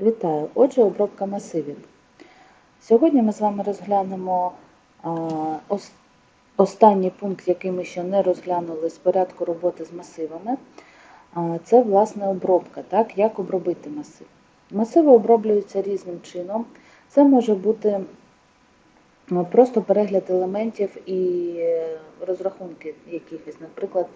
Вітаю! Отже, обробка масивів. Сьогодні ми з вами розглянемо останній пункт, який ми ще не розглянули з порядку роботи з масивами. Це, власне, обробка. Так? Як обробити масив? Масиви оброблюються різним чином. Це може бути ну, просто перегляд елементів і е, розрахунки якихось, наприклад,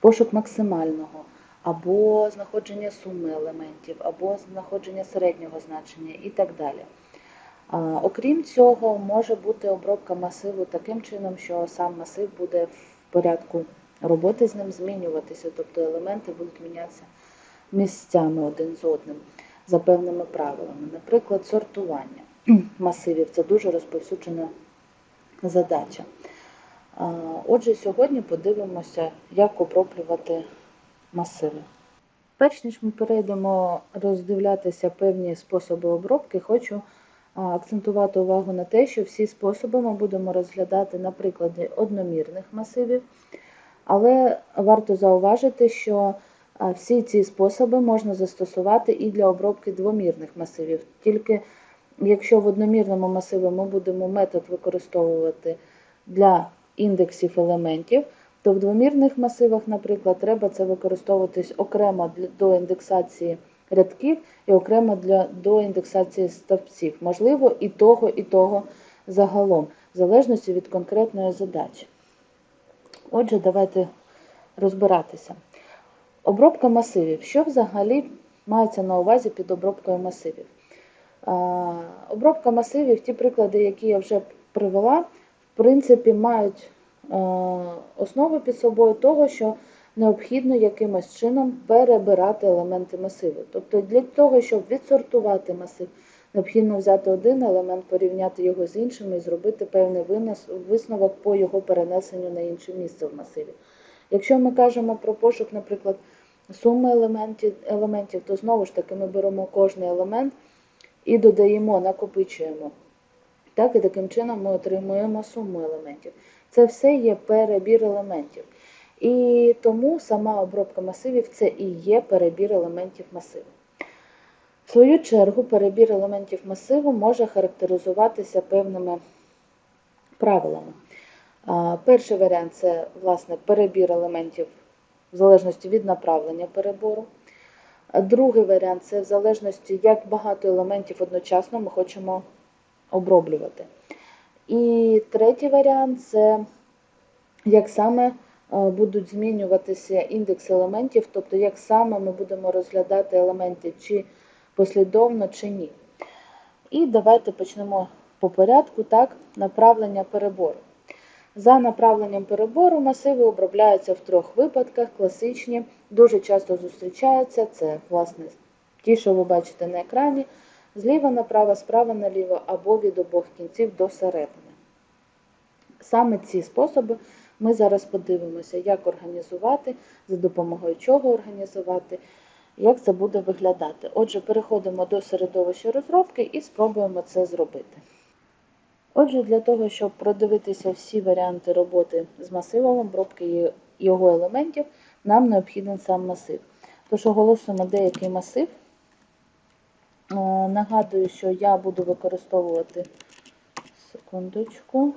пошук максимального, або знаходження суми елементів, або знаходження середнього значення і так далі. Окрім цього, може бути обробка масиву таким чином, що сам масив буде в порядку роботи з ним змінюватися, тобто елементи будуть мінятися місцями один з одним за певними правилами. Наприклад, сортування масивів це дуже розповсюджена задача. Отже, сьогодні подивимося, як оброблювати масиви. Перш ніж ми перейдемо роздивлятися певні способи обробки, хочу акцентувати увагу на те, що всі способи ми будемо розглядати на прикладі одномірних масивів, але варто зауважити, що всі ці способи можна застосувати і для обробки двомірних масивів. Тільки якщо в одномірному масиві ми будемо метод використовувати для індексів елементів, то в двомірних масивах, наприклад, треба це використовуватись окремо до індексації рядків і окремо для, до індексації стовпців. Можливо, і того, і того загалом, в залежності від конкретної задачі. Отже, давайте розбиратися. Обробка масивів. Що взагалі мається на увазі під обробкою масивів? Обробка масивів, ті приклади, які я вже привела, в принципі, мають е, основу під собою того, що необхідно якимось чином перебирати елементи масиву. Тобто для того, щоб відсортувати масив, необхідно взяти один елемент, порівняти його з іншими і зробити певний висновок по його перенесенню на інше місце в масиві. Якщо ми кажемо про пошук, наприклад, суми елементів, елементів, то знову ж таки ми беремо кожний елемент і додаємо, накопичуємо. Так, і таким чином ми отримуємо суму елементів. Це все є перебір елементів. І тому сама обробка масивів це і є перебір елементів масиву. В свою чергу, перебір елементів масиву може характеризуватися певними правилами. Перший варіант це власне перебір елементів в залежності від направлення перебору. Другий варіант це в залежності, як багато елементів одночасно ми хочемо оброблювати. І третій варіант це як саме е, будуть змінюватися індекс елементів, тобто як саме ми будемо розглядати елементи чи послідовно, чи ні. І давайте почнемо по порядку, так, направлення перебору. За направленням перебору масиви обробляються в трьох випадках, класичні, дуже часто зустрічаються. Це, власне, ті, що ви бачите на екрані, зліва направо, справа наліво або від обох кінців до середини. Саме ці способи ми зараз подивимося, як організувати, за допомогою чого організувати, як це буде виглядати. Отже, переходимо до середовища розробки і спробуємо це зробити. Отже, для того, щоб продивитися всі варіанти роботи з масивом обробки його елементів, нам необхіден сам масив. Тож оголосимо деякий масив. Е, Нагадую, що я буду використовувати секундочку.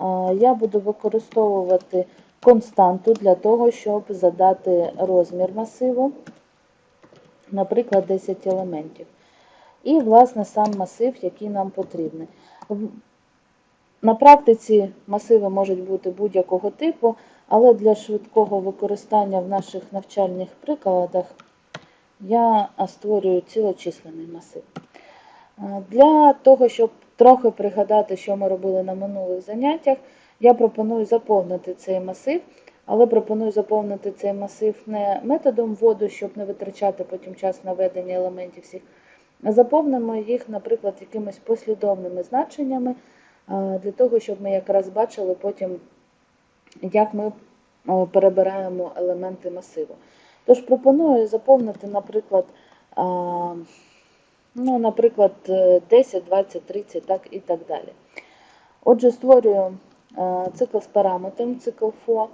Е, Я буду використовувати константу для того, щоб задати розмір масиву, наприклад, 10 елементів. І, власне, сам масив, який нам потрібний. На практиці масиви можуть бути будь-якого типу, але для швидкого використання в наших навчальних прикладах я створюю цілочисленний масив. Для того, щоб трохи пригадати, що ми робили на минулих заняттях, я пропоную заповнити цей масив, але пропоную заповнити цей масив не методом вводу, щоб не витрачати потім час на введення елементів всіх, заповнимо їх, наприклад, якимись послідовними значеннями, для того, щоб ми якраз бачили потім, як ми перебираємо елементи масиву. Тож пропоную заповнити, наприклад, ну, наприклад, е, 10, 20, 30 так, і так далі. Отже, створюю е, цикл з параметром, цикл FO.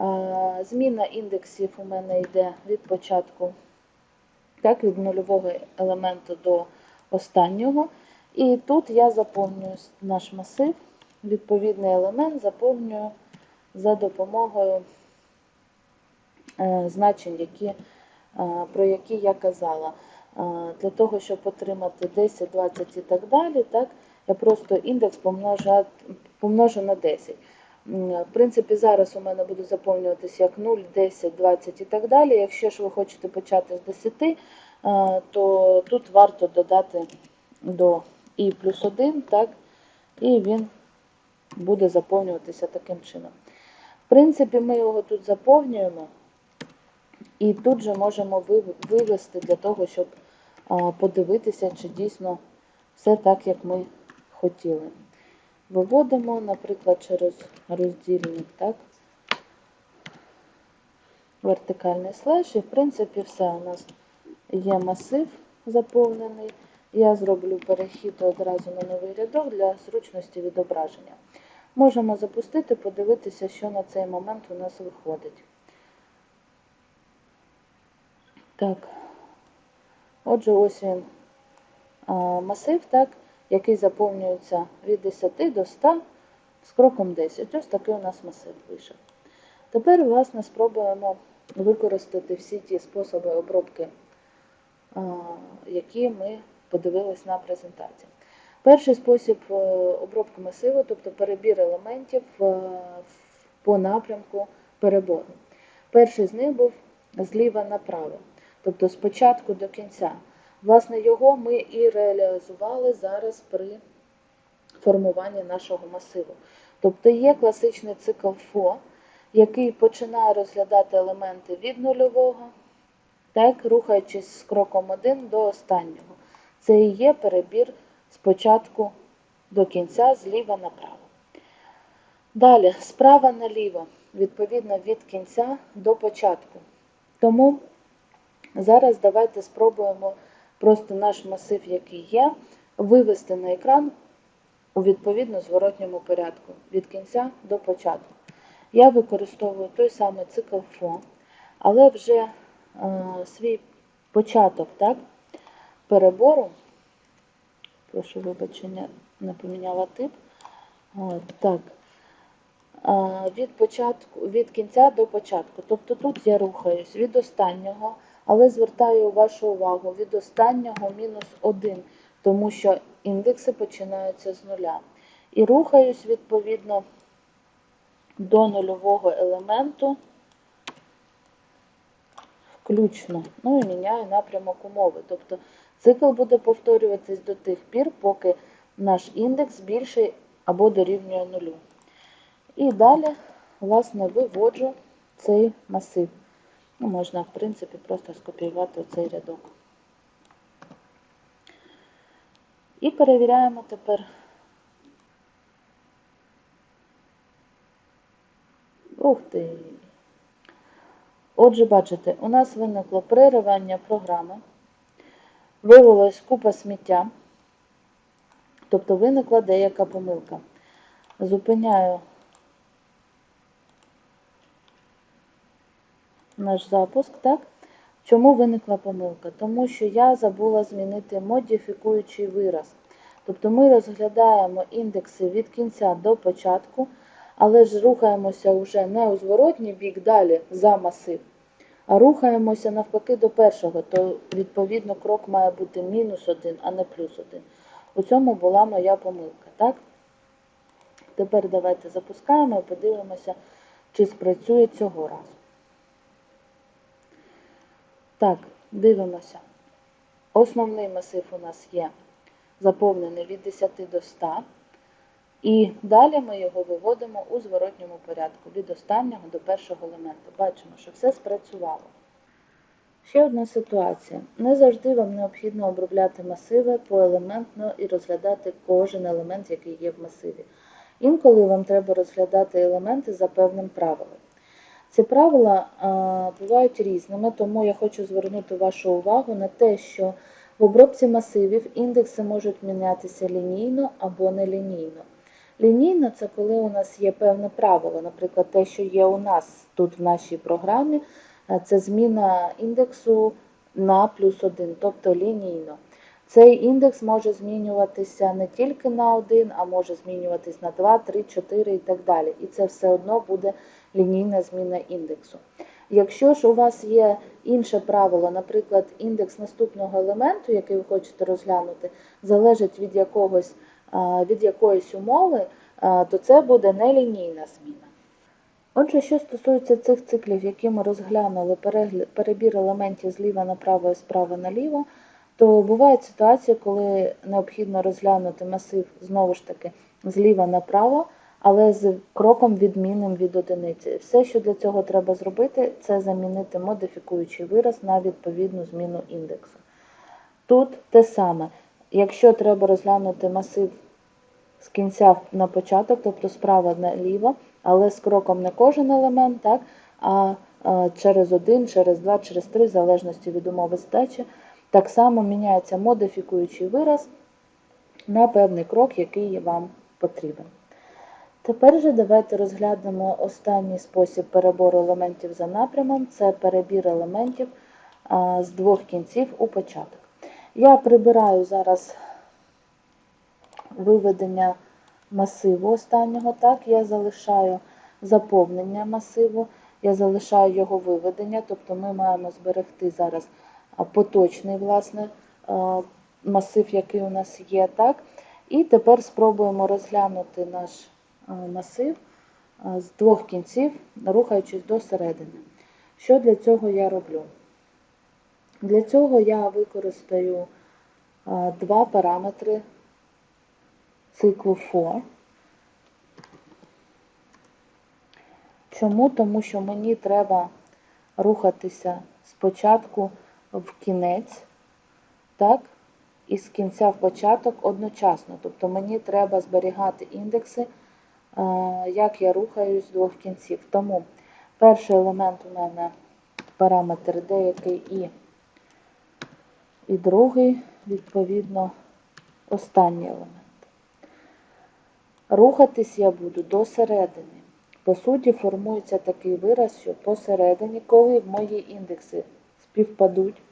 Е, Зміна індексів у мене йде від початку так, від нульового елементу до останнього. І тут я заповнюю наш масив, відповідний елемент заповнюю за допомогою значень, які, е, про які я казала. Е, Для того, щоб отримати 10, 20 і так далі, так, я просто індекс помножу, помножу на 10. В принципі, зараз у мене буде заповнюватися як 0, 10, 20 і так далі. Якщо ж ви хочете почати з 10, е, то тут варто додати до і плюс 1, так, і він буде заповнюватися таким чином. В принципі, ми його тут заповнюємо, і тут же можемо вив- вивести для того, щоб подивитися, чи дійсно все так, як ми хотіли. Виводимо, наприклад, через роздільник, так? Вертикальний слеш, і в принципі все у нас є масив заповнений. Я зроблю перехід одразу на новий рядок для зручності відображення. Можемо запустити, подивитися, що на цей момент у нас виходить. Так. Отже, ось він масив, так, який заповнюється від 10 до 100 з кроком 10. Ось такий у нас масив вийшов. Тепер, власне, спробуємо використати всі ті способи обробки, які ми подивились на презентації. Перший спосіб е, обробки масиву, тобто перебір елементів е, по напрямку перебору. Перший з них був зліва направо, тобто з початку до кінця. Власне, його ми і реалізували зараз при формуванні нашого масиву. Тобто є класичний цикл ФО, який починає розглядати елементи від нульового, так, рухаючись з кроком 1 до останнього. Це і є перебір з початку до кінця, зліва направо. Далі, справа наліво, відповідно від кінця до початку. Тому зараз давайте спробуємо просто наш масив, який є, вивести на екран у відповідно зворотньому порядку від кінця до початку. Я використовую той самий цикл ФО, але вже е, свій початок так, перебору, прошу вибачення, не поміняла тип. От, так. А, Від початку, від кінця до початку. Тобто тут я рухаюсь від останнього, але звертаю вашу увагу від останнього мінус 1, тому що індекси починаються з нуля. І рухаюсь відповідно до нульового елементу включно. Ну і міняю напрямок умови. Тобто цикл буде повторюватись до тих пір, поки наш індекс більший або дорівнює нулю. І далі, власне, виводжу цей масив. Ну, можна, в принципі, просто скопіювати цей рядок. І перевіряємо тепер. Ух ти! Отже, бачите, у нас виникло переривання програми, виявилась купа сміття, тобто виникла деяка помилка. Зупиняю наш запуск, так? Чому виникла помилка? Тому що я забула змінити модифікуючий вираз. Тобто ми розглядаємо індекси від кінця до початку, але ж рухаємося вже не у зворотній бік далі за масив, а рухаємося навпаки до першого, то відповідно крок має бути мінус один, а не плюс один. У цьому була моя помилка, так? Тепер давайте запускаємо і подивимося, чи спрацює цього разу. Так, дивимося. Основний масив у нас є заповнений від 10 до 100. І далі ми його виводимо у зворотньому порядку від останнього до першого елементу. Бачимо, що все спрацювало. Ще одна ситуація. Не завжди вам необхідно обробляти масиви поелементно і розглядати кожен елемент, який є в масиві. Інколи вам треба розглядати елементи за певним правилом. Ці правила а, бувають різними, тому я хочу звернути вашу увагу на те, що в обробці масивів індекси можуть мінятися лінійно або нелінійно. Лінійно це коли у нас є певне правило, наприклад, те, що є у нас тут в нашій програмі, це зміна індексу на плюс 1, тобто лінійно. Цей індекс може змінюватися не тільки на 1, а може змінюватись на 2, 3, 4 і так далі. І це все одно буде лінійна зміна індексу. Якщо ж у вас є інше правило, наприклад, індекс наступного елементу, який ви хочете розглянути, залежить від, якогось, від якоїсь умови, то це буде нелінійна зміна. Отже, що стосується цих циклів, які ми розглянули, перебір елементів зліва направо і справа наліво, то бувають ситуації, коли необхідно розглянути масив знову ж таки зліва направо, але з кроком відмінним від одиниці. Все, що для цього треба зробити, це замінити модифікуючий вираз на відповідну зміну індексу. Тут те саме. Якщо треба розглянути масив з кінця на початок, тобто справа наліво, але з кроком не кожен елемент, так, а е, через один, через два, через три, в залежності від умови здачі, так само міняється модифікуючий вираз на певний крок, який вам потрібен. Тепер же давайте розглянемо останній спосіб перебору елементів за напрямом це перебір елементів з двох кінців у початок. Я прибираю зараз виведення масиву останнього, так, я залишаю заповнення масиву, я залишаю його виведення, тобто ми маємо зберегти зараз поточний власне, масив, який у нас є. так. І тепер спробуємо розглянути наш масив з двох кінців, рухаючись до середини. Що для цього я роблю? Для цього я використаю два параметри циклу for. Чому? Тому що мені треба рухатися спочатку в кінець, так, і з кінця в початок одночасно. Тобто мені треба зберігати індекси, е, як я рухаюсь з двох кінців. Тому перший елемент у мене параметр деякий і, і другий, відповідно, останній елемент. Рухатись я буду до середини. По суті, формується такий вираз, що посередині, коли мої індекси співпадуть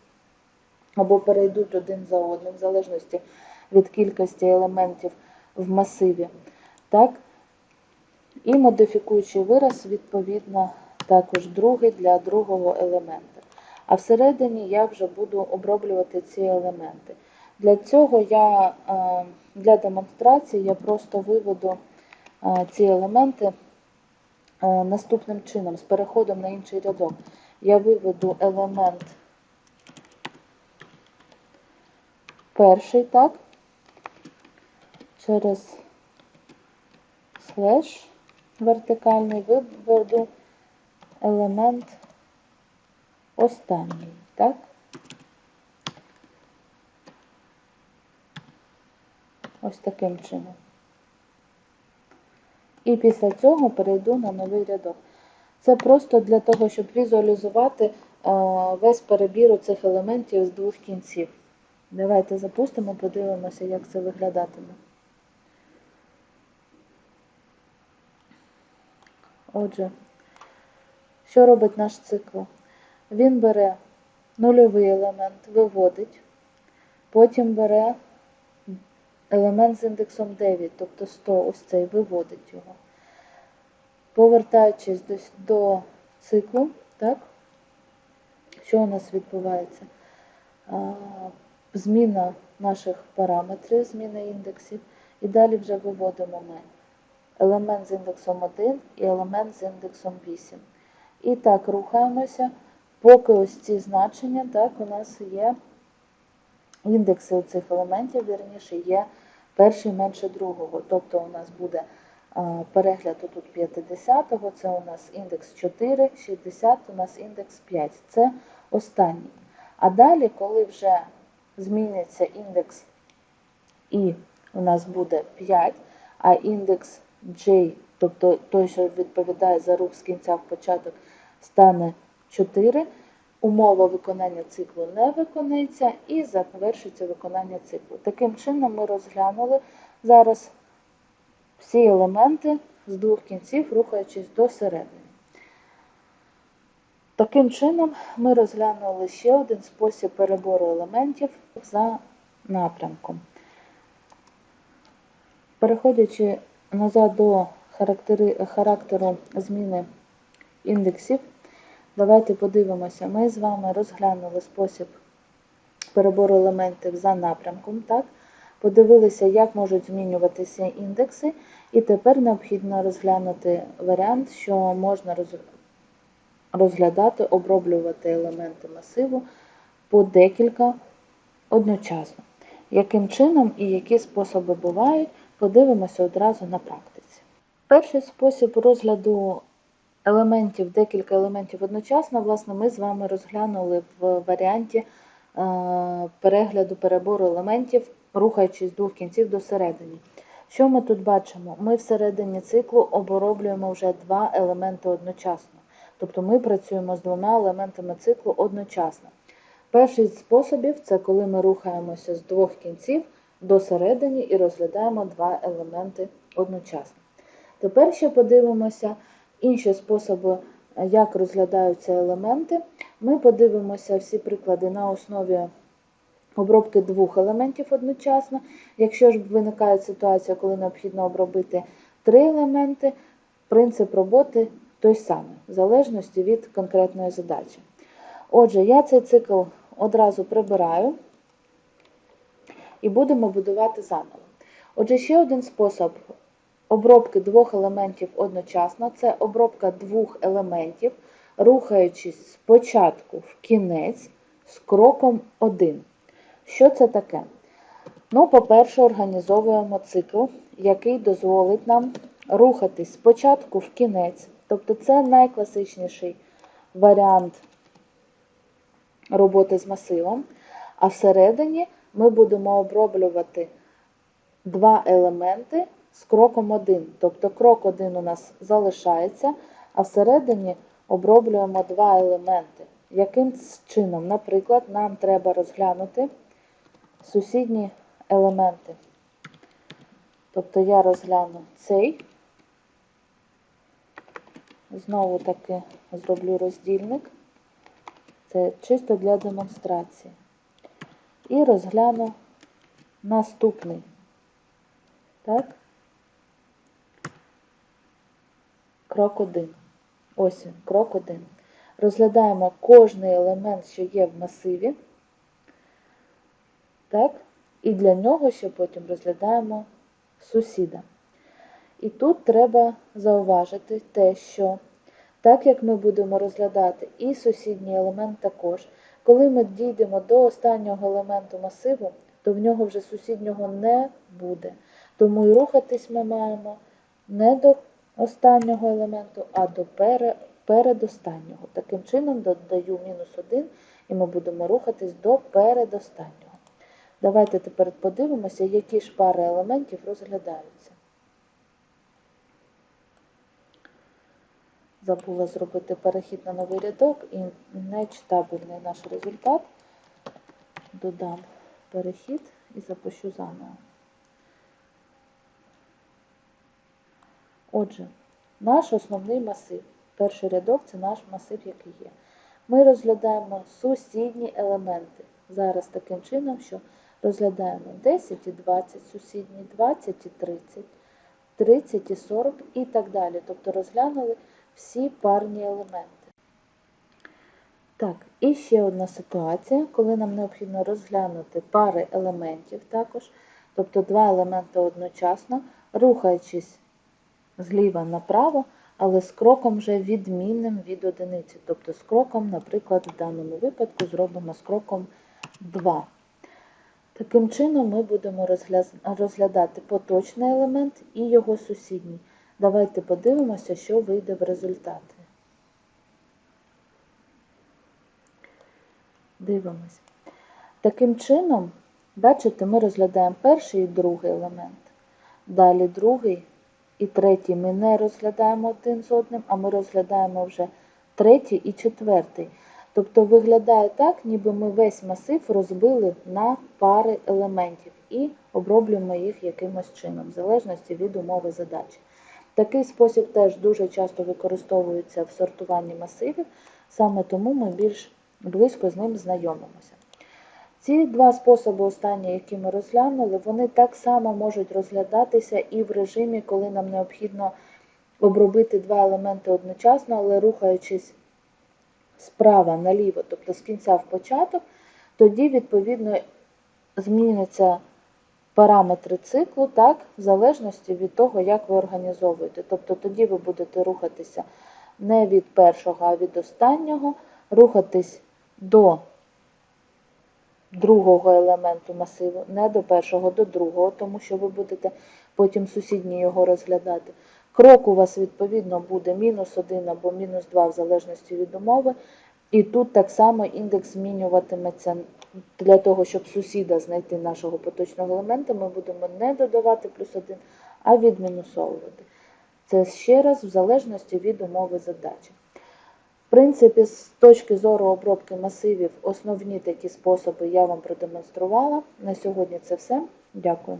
або перейдуть один за одним, в залежності від кількості елементів в масиві, так? І модифікуючий вираз, відповідно, також другий для другого елемента. А всередині я вже буду оброблювати ці елементи. Для цього я е, для демонстрації я просто виведу е, ці елементи е, наступним чином, з переходом на інший рядок. Я виведу елемент перший, так, через слеш вертикальний виведу елемент останній, так? Ось таким чином. І після цього перейду на новий рядок. Це просто для того, щоб візуалізувати е, весь перебір цих елементів з двох кінців. Давайте запустимо, подивимося, як це виглядатиме. Отже, що робить наш цикл? Він бере нульовий елемент, виводить, потім бере елемент з індексом 9, тобто 100, ось цей виводить його. Повертаючись до, до циклу, так, що у нас відбувається? А, зміна наших параметрів, зміна індексів, і далі вже виводимо ми елемент з індексом 1 і елемент з індексом 8. І так рухаємося, поки ось ці значення, так, у нас є індекси цих елементів, вірніше, є перший менше другого. Тобто у нас буде перегляд тут 50-го, це у нас індекс 4, 60 у нас індекс 5. Це останній. А далі, коли вже зміниться індекс І у нас буде 5, а індекс J, тобто той, що відповідає за рух з кінця в початок, стане 4, умова виконання циклу не виконується і завершиться виконання циклу. Таким чином ми розглянули зараз всі елементи з двох кінців, рухаючись до середини. Таким чином, ми розглянули ще один спосіб перебору елементів за напрямком. Переходячи назад до характеру зміни індексів, давайте подивимося. Ми з вами розглянули спосіб перебору елементів за напрямком. Так? Подивилися, як можуть змінюватися індекси, і тепер необхідно розглянути варіант, що можна роз- розглядати, оброблювати елементи масиву по декілька одночасно. Яким чином і які способи бувають, подивимося одразу на практиці. Перший спосіб розгляду елементів, декілька елементів одночасно, власне, ми з вами розглянули в варіанті е, перегляду перебору елементів, рухаючись з двох кінців до середини. Що ми тут бачимо? Ми всередині циклу оброблюємо вже два елементи одночасно. Тобто ми працюємо з двома елементами циклу одночасно. Перший з способів це коли ми рухаємося з двох кінців до середини і розглядаємо два елементи одночасно. Тепер ще подивимося інші способи, як розглядаються елементи. Ми подивимося всі приклади на основі обробки двох елементів одночасно. Якщо ж виникає ситуація, коли необхідно обробити три елементи, принцип роботи той самий, в залежності від конкретної задачі. Отже, я цей цикл одразу прибираю і будемо будувати заново. Отже, ще один спосіб обробки двох елементів одночасно це обробка двох елементів, рухаючись спочатку в кінець з кроком 1. Що це таке? Ну, по-перше, організовуємо цикл, який дозволить нам рухатись спочатку в кінець, тобто це найкласичніший варіант роботи з масивом. А всередині ми будемо оброблювати два елементи з кроком 1. Тобто крок 1 у нас залишається, а всередині оброблюємо два елементи. Яким чином? Наприклад, нам треба розглянути сусідні елементи. Тобто я розгляну цей, знову таки зроблю роздільник. Це чисто для демонстрації. І розгляну наступний. Так? Крок 1. Ось він, крок 1. Розглядаємо кожний елемент, що є в масиві. Так? І для нього ще потім розглядаємо сусіда. І тут треба зауважити те, що так як ми будемо розглядати і сусідній елемент також, коли ми дійдемо до останнього елементу масиву, то в нього вже сусіднього не буде. Тому і рухатись ми маємо не до останнього елементу, а до пере, передостаннього. Таким чином додаю мінус 1 і ми будемо рухатись до передостаннього. Давайте тепер подивимося, які ж пари елементів розглядаються. Забула зробити перехід на новий рядок і нечитабельний наш результат. Додам перехід і запущу заново. Отже, наш основний масив. Перший рядок це наш масив, який є. Ми розглядаємо сусідні елементи. Зараз таким чином, що розглядаємо 10 і 20 сусідні, 20 і 30, 30 і 40 і так далі. Тобто розглянули всі парні елементи. Так, і ще одна ситуація, коли нам необхідно розглянути пари елементів також, тобто два елементи одночасно, рухаючись зліва направо, але з кроком вже відмінним від одиниці. Тобто з кроком, наприклад, в даному випадку зробимо з кроком 2. Таким чином ми будемо розглядати поточний елемент і його сусідній. Давайте подивимося, що вийде в результаті. Дивимось. Таким чином, бачите, ми розглядаємо перший і другий елемент. Далі другий і третій ми не розглядаємо один з одним, а ми розглядаємо вже третій і четвертий. Тобто виглядає так, ніби ми весь масив розбили на пари елементів і оброблюємо їх якимось чином, в залежності від умови задачі. Такий спосіб теж дуже часто використовується в сортуванні масивів, саме тому ми більш близько з ним знайомимося. Ці два способи, останні, які ми розглянули, вони так само можуть розглядатися і в режимі, коли нам необхідно обробити два елементи одночасно, але рухаючись справа наліво, тобто з кінця в початок, тоді відповідно зміняться параметри циклу, так, в залежності від того, як ви організовуєте. Тобто тоді ви будете рухатися не від першого, а від останнього, рухатись до другого елементу масиву, не до першого, до другого, тому що ви будете потім сусідні його розглядати. Крок у вас відповідно буде мінус 1 або мінус 2 в залежності від умови. І тут так само індекс змінюватиметься для того, щоб сусіда знайти нашого поточного елемента, ми будемо не додавати плюс 1, а відмінусовувати. Це ще раз в залежності від умови задачі. В принципі, з точки зору обробки масивів, основні такі способи я вам продемонструвала. На сьогодні це все. Дякую.